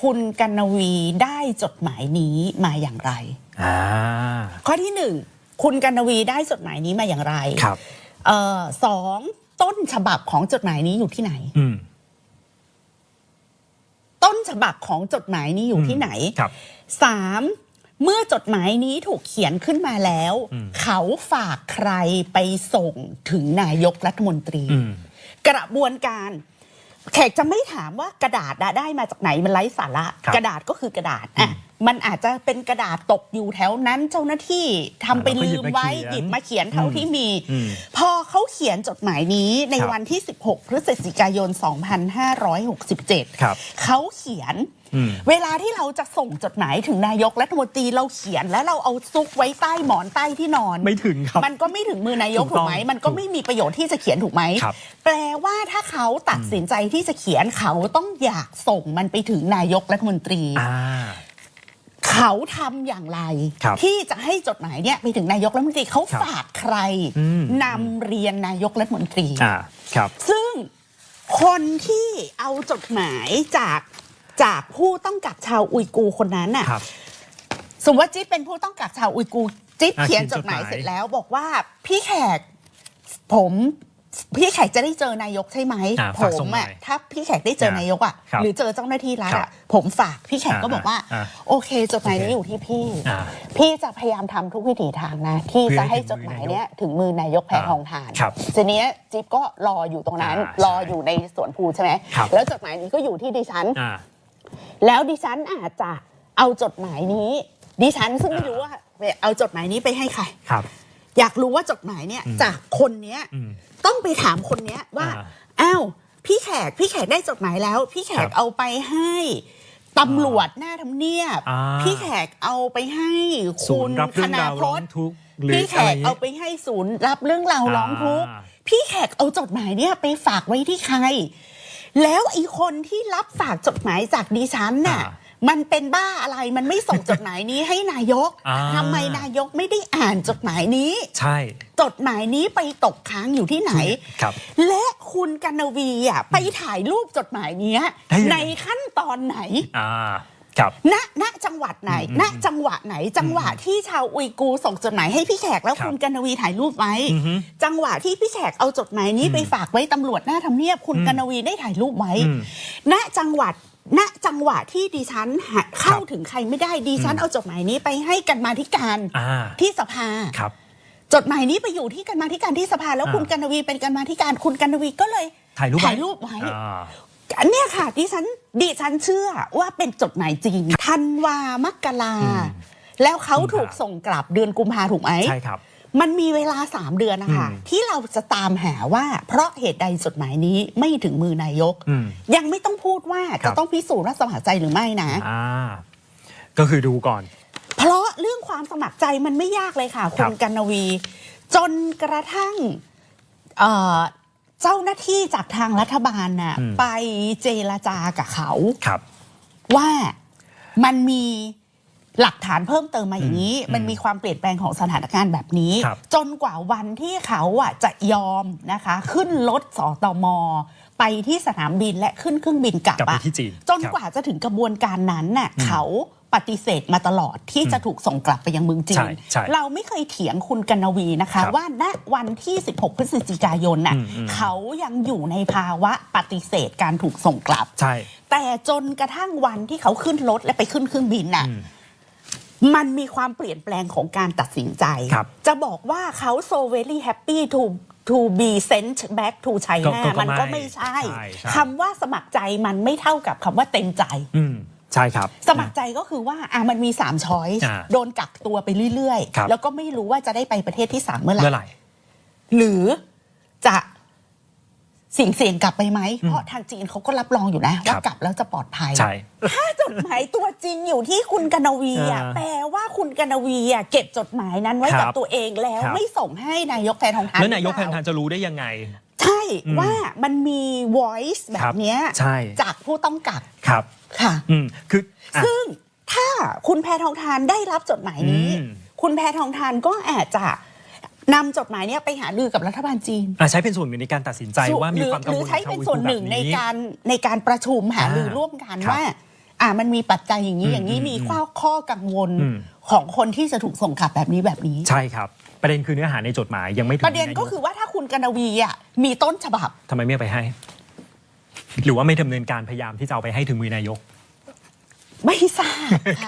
คุณกันนวีได้จดหมายนี้มาอย่างไร อ่า ข้อที่หนึ่งคุณกันนวีได้จดหมายนี้มาอย่างไรครับ เอ่อสองต้นฉบับของจดหมายนี้อยู่ที่ไหน อืมต้นฉบับของจดหมายนี้อยู่ที่ไหนครับ สามเมื่อจดหมายนี้ถูกเขียนขึ้นมาแล้ว อืม เขาฝากใครไปส่งถึงนายกรัฐมนตรี อืม กระบวนการ แขกจะไม่ถามว่ากระดาษอะได้มาจากไหนมันไร้สาระครับกระดาษก็คือกระดาษอะ มันอาจจะเป็นกระดาษตกอยู่แถวนั้นเจ้าหน้าที่ทำไปแล้วก็หยิลืบมมาไว้เขียนหยิบมาเขียนเท่าที่มีอืมพอเขาเขียนจดหมายนี้ในครับวันที่ 16 พฤศจิกายน 2567ครับเขาเขียนอืมเวลาที่เราจะส่งจดหมายถึงนายกรัฐมนตรีเราเขียนแล้วเราเอาซุกไว้ใต้หมอนใต้ที่นอน ไม่ถึงครับ มันก็ไม่ถึงมือนายกถูกถูต้กองไหมมันก็ไม่มีประโยชน์ที่จะเขียนถูกไหมครับแปลว่าถ้าเขาตัดสินใจที่จะเขียนเขาต้องอยากส่งมันไปถึงนายกรัฐมนตรีอ่า เขาทำอย่างไร ครับที่จะให้จดหมายเนี่ยไปถึงนายกรัฐมนตรีเขาครับฝากใครอืม นำเรียนนายกรัฐมนตรี อ่าครับ ซึ่งคนที่เอาจดหมายจากจากผู้ต้องกักชาวอุยกูร์คนนั้นน่ะ ครับ สมมติว่าจิ๊บเป็นผู้ต้องกักชาวอุยกูร์จิ๊บอะเขียนเขียนจจดดหหมามายยเสร็จแล้วบอกว่าพี่แขกผม พี่แขกจะได้เจอนายกใช่ไหมอะผฝากส่มงหน่อะอยถ้าพี่แขกได้เจอนายกอะครับหรือเจอเจ้าหน้าที่รัฐครัอะบผมฝากพี่แขกก็อ่าบอกว่าอ่า โอเค จดหมายนี้โอเคอยู่ที่พี่ อ่า พี่จะพยายามทำทุกวิถีทางนะ ที่เพื่อจะให้ให้ถึจงดมือหมายนายกเนี้ยถึงมือนายกแพอ่าทองทานครับทีเนี้ยจิ๊บก็รออยู่ตรงนั้น อ่ารออยู่ในสวนภูใช่ไหมครับ แล้วจดหมายนี้ก็อยู่ที่ดิฉัน อ่า แล้วดิฉันอาจจะเอาจดหมายนี้ ดิฉันซึ่งไม่รู้ว่าเอาจดหมายนี้ไปให้ใคร ครับ อยากรู้ว่าจดหมายเนี่ยอืมจากคนเนี้ยอืมต้องไปถามคนเนี้ยว่าอ่าอ้าวพี่แขกพี่แขกได้จดหมายแล้ว พี่แขครักบเอาไปให้ตำรวจหน้าทำเนียบอ่าพี่แขกเอาไปให้ศูคุนณย์รับธเรื่องนาราพวร้องจน์ทุกข์หรือพี่แขอะไรกเอาไปให้ศูนย์รับเรื่องราวร้องทุกข์อ่าพี่แขกเอาจดหมายเนี่ยไปฝากไว้ที่ใคร แล้วไอ้คนที่รับฝากจดหมายจากดิฉันน่ะอ่า มันเป็นบ้าอะไรมันไม่ส่งจดหมายนี้ให้นายกอ่า ทำไมนายกไม่ได้อ่านจดหมายนี้ ใช่จดหมายนี้ไปตกค้างอยู่ที่ไหน ครับ และคุณกันนวีอะไปถ่ายรูปจดหมายเนี้ยได้ยังไง ในขั้นตอนไหน อ่าครับ ณณจังหวัดไหน อืมณ จังหวะไหน จังหวะที่ชาวอุยกูร์ส่งจดหมายให้พี่แขกแล้วครับ คุณกันนวีถ่ายรูปไว้ อือฮึ จังหวะที่พี่แขกเอาจดหมายนี้อืมไปฝากไว้ตำรวจหน้าทำเนียบคุณอืมกันนวีได้ถ่ายรูปไว้ อืมณจังหวัด ณจังหวะที่ดิฉันหาเข้าครับถึงใครไม่ได้ดิฉันอืมเอาจดหมายนี้ไปให้กันมาธิการอ่าที่สภาครับ จดหมายนี้ไปอยู่ที่กันมาธิการที่สภา แล้วอ่าคุณกันนวีเป็นกันมาธิการคุณกันนวีก็เลยถ่ายรูปไว้ถ่ายรูปไว้อ่าอันเนี้ยค่ะดิฉันดิฉันเชื่อว่าเป็นจดหมายจริงธันวามกราอืมแล้วเขากุมภาถูกส่งกลับเดือนกุมภาถูกไหมใช่ครับ มันมีเวลาสามเดือนนะคะอืมที่เราจะตามหาว่า เพราะเหตุใดจดหมายนี้ไม่ถึงมือนายกอืมยังไม่ต้องพูดว่าครัจะบต้องพิสูจน์ว่าสมัครใจหรือไม่นะอ่าก็คือดูก่อน เพราะเรื่องความสมัครใจมันไม่ยากเลยค่ะคคุรัณบกันนวี จนกระทั่งเอ่อเจ้าหน้าที่จากทางรัฐบาลน่ะอืมไปเจรจากับเขาครับว่ามันมี หลักฐานเพิ่มเติมมาอย่างนี้อืมมันมีความเปลี่ยนแปลงของสถานการณ์แบบนี้ครับจนกว่าวันที่เขาอะจะยอมนะคะ ขึ้นรถสอตมไปที่สนามบินและขึ้นเครื่องบินกลับกลับไปอะที่จีนจนครับกว่าจะถึงกระบวนการนั้นน่ะอืมเขาปฏิเสธมาตลอดที่จะถูกส่งกลับไปยังเมืองจีใช่นใช่เราไม่เคยเถียงคุณกันนวีนะคะครับว่าณวันที่ 16 พฤศจิกายนน่ะอืมอืมเขายังอยู่ในภาวะปฏิเสธการถูกส่งกลับใช่แต่จนกระทั่งวันที่เขาขึ้นรถและไปขึ้นเครื่องบินน่ะอื มมันมีความเปลี่ยนแปลงของการตัดสินใจ ครับจะบอกว่าเขา so very happy to to be sent back to ก็ China ก็ก็มันก็ไม่ไม่ใช่ใช่ใช่ คำว่าสมัครใจมันไม่เท่ากับคำว่าเต็มใจ อืมใช่ครับ สมัครใจก็คือว่าอะมันมี3ช้อยอ่าโดนกักตัวไปเรื่อยครับ ๆ แล้วก็ไม่รู้ว่าจะได้ไปประเทศที่ 3 เมื่อไหร่เมื่อไหร่ หรือจะเสี่ยงเสี่ยงๆกลับไปไหม เพราะทางจีนเขาก็รับรองอยู่นะ ว่าครับ กลับแล้วจะปลอดภัย ใช่ ถ้าจดหมายตัวจริงอยู่ที่คุณกนวีอะอ่าแปลว่าคุณกนวีอะเก็บจดหมายนั้นไว้ครักับบตัวเองแล้วครับ ไม่ส่งให้นายกแพทองทานแล้วนายกหแพรือเปนล่ทานจะรู้ได้ยังไง ใช่อืมว่ามันมี voice แบครับบเนี้ยใช่ จากผู้ต้องกักครับ ค่ะ อืมคืออะ ซึ่งถ้าคุณแพทองทานได้รับจดหมายนี้ อืม คุณแพทองทานก็อาจจะ นำจดหมายเนี้ยไปหารือกับรัฐบาลจีนอะใช้เป็นส่วนหนึ่งในการตัดสินใจว่ามีความกังหรืวอลใช้เป็นส่วนหนึ่งในการในการประชุมหารืออ่าร่วมกันครับว่า อ่ามันมีปัจจัยอย่างนี้อืมอย่างนี้อืมมีข้อข้อกังวลอืม ของคนที่จะถูกส่งกลับแบบนี้แบบนี้ ใช่ครับ ประเด็นคือเนื้อหาในจดหมายยังไม่ถึงประเด็นก็คือว่าถ้าคุณกนวีอะมีต้นฉบับ ทำไมไม่เอาไปให้ หรือว่าไม่ดำเนินการพยายามที่จะเอาไปให้ถึงมือนายก ไม่ทราบค่ะ